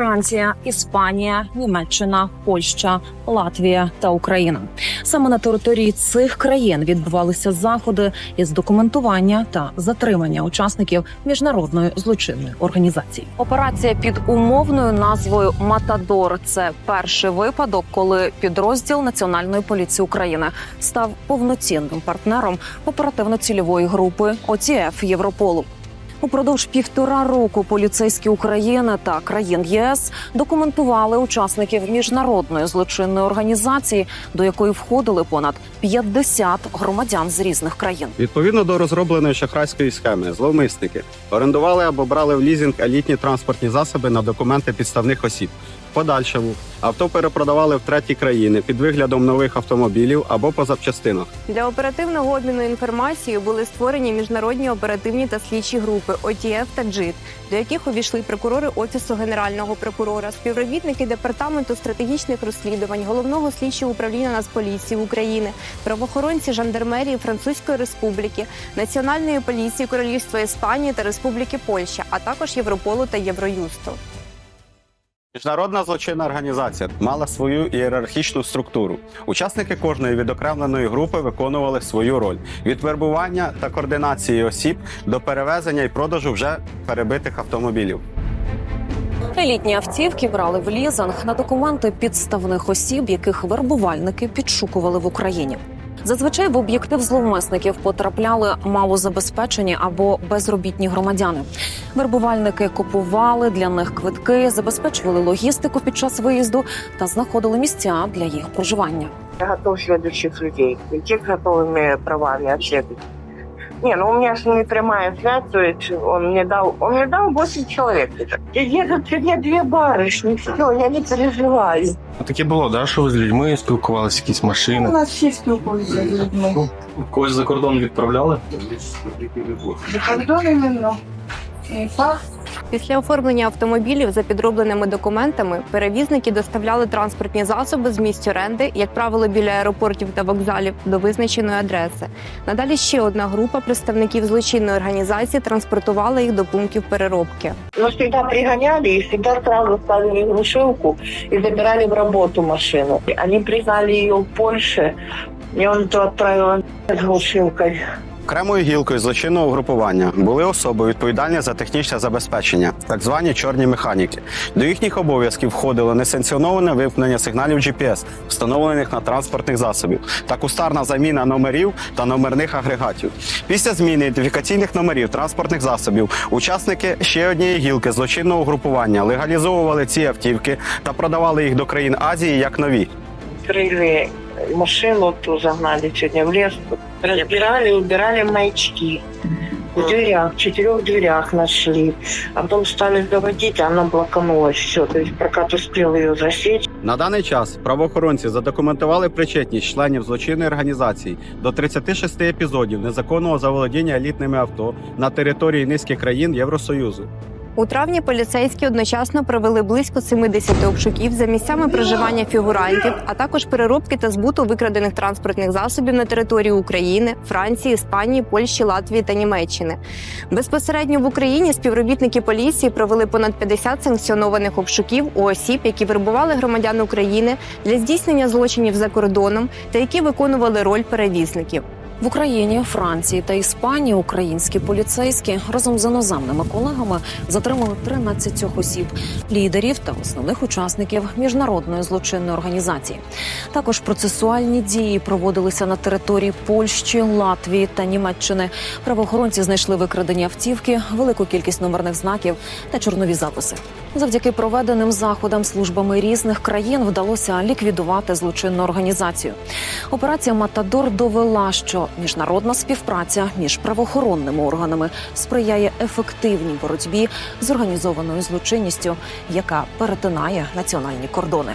Франція, Іспанія, Німеччина, Польща, Латвія та Україна. Саме на території цих країн відбувалися заходи із документування та затримання учасників міжнародної злочинної організації. Операція під умовною назвою Матадор це перший випадок, коли підрозділ Національної поліції України став повноцінним партнером оперативно-цільової групи ОТФ Європолу. Упродовж півтора року поліцейські України та країн ЄС документували учасників міжнародної злочинної організації, до якої входили понад 50 громадян з різних країн. Відповідно до розробленої шахрайської схеми, зловмисники орендували або брали в лізинг елітні транспортні засоби на документи підставних осіб. В Подальшому авто перепродавали в треті країни під виглядом нових автомобілів або по запчастинах. Для оперативного обміну інформацією були створені міжнародні оперативні та слідчі групи ОТФ та ДЖИТ, до яких увійшли прокурори офісу генерального прокурора, співробітники департаменту стратегічних розслідувань, головного слідчого управління Нацполіції України, правоохоронці жандармерії Французької Республіки, Національної поліції Королівства Іспанії та Республіки Польща, а також Європолу та Євроюсту. Міжнародна злочинна організація мала свою ієрархічну структуру. Учасники кожної відокремленої групи виконували свою роль від вербування та координації осіб до перевезення і продажу вже перебитих автомобілів. Елітні автівки брали в лізинг на документи підставних осіб, яких вербувальники підшукували в Україні. Зазвичай в об'єктив зловмисників потрапляли малозабезпечені або безробітні громадяни. Вербувальники купували для них квитки, забезпечували логістику під час виїзду та знаходили місця для їх проживання. Я готов следующих людей. И тех, с правами общаться. Не, ну у меня с ними прямая связь, то есть он мне дал, он мне дал 8 человек. И едут сегодня две барышни, все, я не переживаю. Таке було, да, що ви з людьми спілкувалися, якісь машини? У нас всі спілкуються з людьми. Когось за кордон відправляли? За кордон іменно. І так. Після оформлення автомобілів за підробленими документами перевізники доставляли транспортні засоби з місць оренди, як правило, біля аеропортів та вокзалів до визначеної адреси. Надалі ще одна група представників злочинної організації транспортувала їх до пунктів переробки. Но всегда пригоняли и всегда сразу ставили глушилку и забирали в работу машину. Они признали ее в Польше, и он то отправил с глушилкой. Окремою гілкою злочинного угрупування були особи відповідальні за технічне забезпечення, так звані чорні механіки. До їхніх обов'язків входило несанкціоноване вимкнення сигналів GPS, встановлених на транспортних засобів, та кустарна заміна номерів та номерних агрегатів. Після зміни ідентифікаційних номерів транспортних засобів учасники ще однієї гілки злочинного угрупування легалізовували ці автівки та продавали їх до країн Азії як нові. Открыли машину, ту загнали сегодня в лес, разбирали, убирали маячки. В дверях, в четырех дверях нашли. А потом стали заводить, а она блоканулась. Все, то есть прокат успел ее засечь. На даний час правоохоронці задокументували причетність членів злочинної організації до 36 епізодів незаконного заволодіння елітними авто на території низки країн Євросоюзу. У травні поліцейські одночасно провели близько 70 обшуків за місцями проживання фігурантів, а також переробки та збуту викрадених транспортних засобів на території України, Франції, Іспанії, Польщі, Латвії та Німеччини. Безпосередньо в Україні співробітники поліції провели понад 50 санкціонованих обшуків у осіб, які вербували громадян України для здійснення злочинів за кордоном та які виконували роль перевізників. В Україні, Франції та Іспанії українські поліцейські разом з іноземними колегами затримали 13 осіб, лідерів та основних учасників міжнародної злочинної організації. Також процесуальні дії проводилися на території Польщі, Латвії та Німеччини. Правоохоронці знайшли викрадені автівки, велику кількість номерних знаків та чорнові записи. Завдяки проведеним заходам службами різних країн вдалося ліквідувати злочинну організацію. Операція Матадор довела, що міжнародна співпраця між правоохоронними органами сприяє ефективній боротьбі з організованою злочинністю, яка перетинає національні кордони.